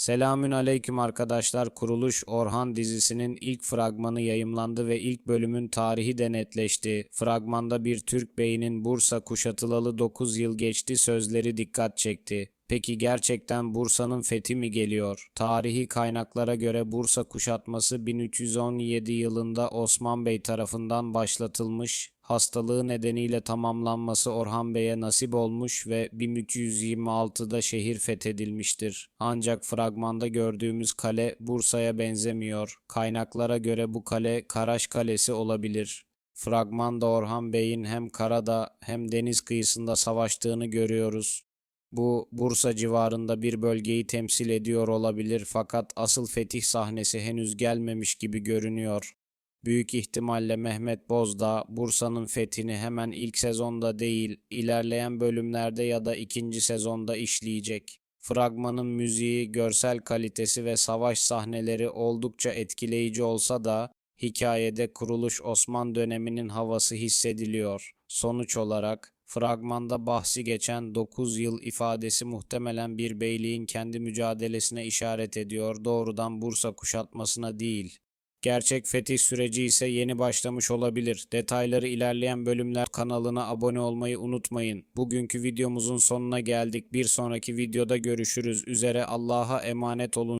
Selamün aleyküm arkadaşlar. Kuruluş Orhan dizisinin ilk fragmanı yayımlandı ve ilk bölümün tarihi de netleşti. Fragmanda bir Türk beyinin Bursa kuşatılalı 9 yıl geçti sözleri dikkat çekti. Peki gerçekten Bursa'nın fethi mi geliyor? Tarihi kaynaklara göre Bursa kuşatması 1317 yılında Osman Bey tarafından başlatılmış, hastalığı nedeniyle tamamlanması Orhan Bey'e nasip olmuş ve 1326'da şehir fethedilmiştir. Ancak fragmanda gördüğümüz kale Bursa'ya benzemiyor. Kaynaklara göre bu kale Karaş Kalesi olabilir. Fragmanda Orhan Bey'in hem karada hem deniz kıyısında savaştığını görüyoruz. Bu Bursa civarında bir bölgeyi temsil ediyor olabilir fakat asıl fetih sahnesi henüz gelmemiş gibi görünüyor. Büyük ihtimalle Mehmet Bozdağ Bursa'nın fethini hemen ilk sezonda değil, ilerleyen bölümlerde ya da ikinci sezonda işleyecek. Fragmanın müziği, görsel kalitesi ve savaş sahneleri oldukça etkileyici olsa da hikayede kuruluş Osman döneminin havası hissediliyor. Sonuç olarak fragmanda bahsi geçen 9 yıl ifadesi muhtemelen bir beyliğin kendi mücadelesine işaret ediyor, doğrudan Bursa kuşatmasına değil. Gerçek fetih süreci ise yeni başlamış olabilir. Detayları ilerleyen bölümler kanalına abone olmayı unutmayın. Bugünkü videomuzun sonuna geldik. Bir sonraki videoda görüşürüz. Üzere Allah'a emanet olun.